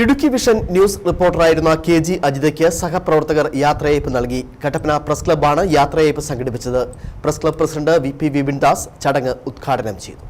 Idukki vision news റിപ്പോർട്ടറായിരുന്ന K G അജിതയ്ക്ക് സഹപ്രവർത്തകർ യാത്രയയപ്പ് നൽകി. കട്ടപ്പന പ്രസ് ക്ലബ്ബാണ് യാത്രയയപ്പ് സംഘടിപ്പിച്ചത്. Press club president V P Vipin Das ചടങ്ങ് ഉദ്ഘാടനം ചെയ്തു.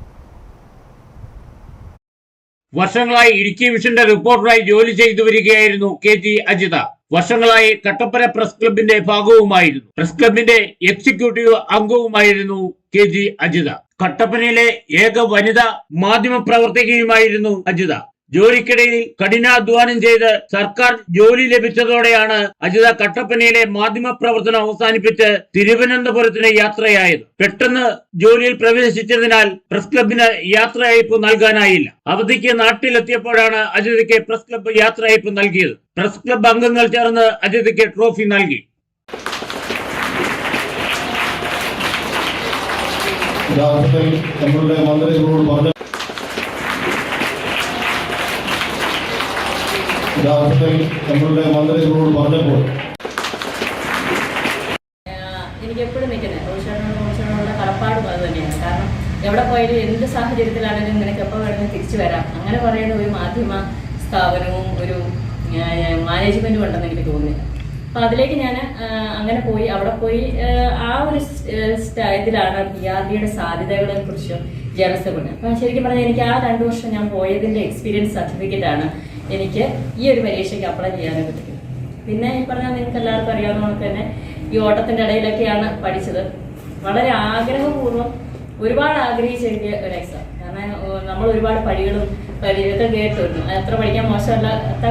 വർഷങ്ങളായി ഇടുക്കി വിഷന്റെ റിപ്പോർട്ടറായി ജോലി ചെയ്തു വരികയായിരുന്നു കെ ജി അജിത. വർഷങ്ങളായി കട്ടപ്പന പ്രസ് ക്ലബിന്റെ ഭാഗവുമായിരുന്നു. പ്രസ് ക്ലബിന്റെ എക്സിക്യൂട്ടീവ് അംഗവുമായിരുന്നു കെ ജി അജിത. കട്ടപ്പനയിലെ ഏക വനിതാ മാധ്യമ പ്രവർത്തകയുമായിരുന്നു അജിത. ജോലിക്കിടയിൽ കഠിനാധ്വാനം ചെയ്ത് സർക്കാർ ജോലി ലഭിച്ചതോടെയാണ് അജിത കട്ടപ്പനയിലെ മാധ്യമ പ്രവർത്തനം അവസാനിപ്പിച്ച് തിരുവനന്തപുരത്തിന് യാത്രയായത്. പെട്ടെന്ന് ജോലിയിൽ പ്രവേശിച്ചതിനാൽ പ്രസ് ക്ലബിന് യാത്രയയപ്പ് നൽകാനായില്ല. അവധിക്ക് നാട്ടിലെത്തിയപ്പോഴാണ് അജിതയ്ക്ക് പ്രസ് ക്ലബ്ബ് യാത്രയയപ്പ് നൽകിയത്. പ്രസ് ക്ലബ് അംഗങ്ങൾ ചേർന്ന് അജിതയ്ക്ക് ട്രോഫി നൽകി. മന്ത്രികളോട് പറഞ്ഞ യഥാർത്ഥത്തിൽ നമ്മളുടെ പറഞ്ഞപ്പോൾ എനിക്ക് എപ്പോഴും നിൽക്കുന്നത്. റോഷനോട് റോഷനോടുള്ള കടപ്പാടും അത് തന്നെയാണ്. കാരണം എവിടെ പോയാലും എന്ത് സാഹചര്യത്തിലാണെങ്കിലും നിനക്ക് എപ്പോൾ വേണമെങ്കിലും തിരിച്ചു വരാം. അങ്ങനെ പറയുന്ന ഒരു മാധ്യമ സ്ഥാപനവും ഒരു മാനേജ്മെന്റും ഉണ്ടെന്ന് എനിക്ക് തോന്നുന്നില്ല. അപ്പോൾ അതിലേക്ക് ഞാൻ അങ്ങനെ പോയി. അവിടെ പോയി ആ, ഒരു ഇതിലാണ് പി ആർ ഡിയുടെ സാധ്യതകളെ കുറിച്ചും ജനസഭണ് അപ്പൊ ശരിക്കും പറഞ്ഞാൽ എനിക്ക് ആ രണ്ടു വർഷം ഞാൻ പോയതിന്റെ എക്സ്പീരിയൻസ് സർട്ടിഫിക്കറ്റ് ആണ് എനിക്ക് ഈ ഒരു പരീക്ഷയ്ക്ക് അപ്ലൈ ചെയ്യാനും പറ്റും പിന്നെ ഈ പറഞ്ഞാൽ നിങ്ങൾക്ക് എല്ലാവർക്കും അറിയാവുന്ന പോലെ തന്നെ ഈ ഓട്ടത്തിന്റെ ഇടയിലൊക്കെയാണ് പഠിച്ചത്. വളരെ ആഗ്രഹപൂർവം ഒരുപാട് ആഗ്രഹിച്ച് ഒരു എക്സാം കാരണം നമ്മൾ ഒരുപാട് പടികളും പരിയൊക്കെ കേട്ടിരുന്നു. അത് അത്ര പഠിക്കാൻ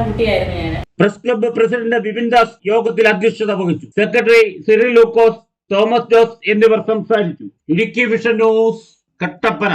കുട്ടിയായിരുന്നു ഞാൻ press club president Bipin Das യോഗത്തിൽ അധ്യക്ഷത വഹിച്ചു. Secretary Cyril Lukose Thomas Jose എന്നിവർ സംസാരിച്ചു. Idukki vision news Kattappana.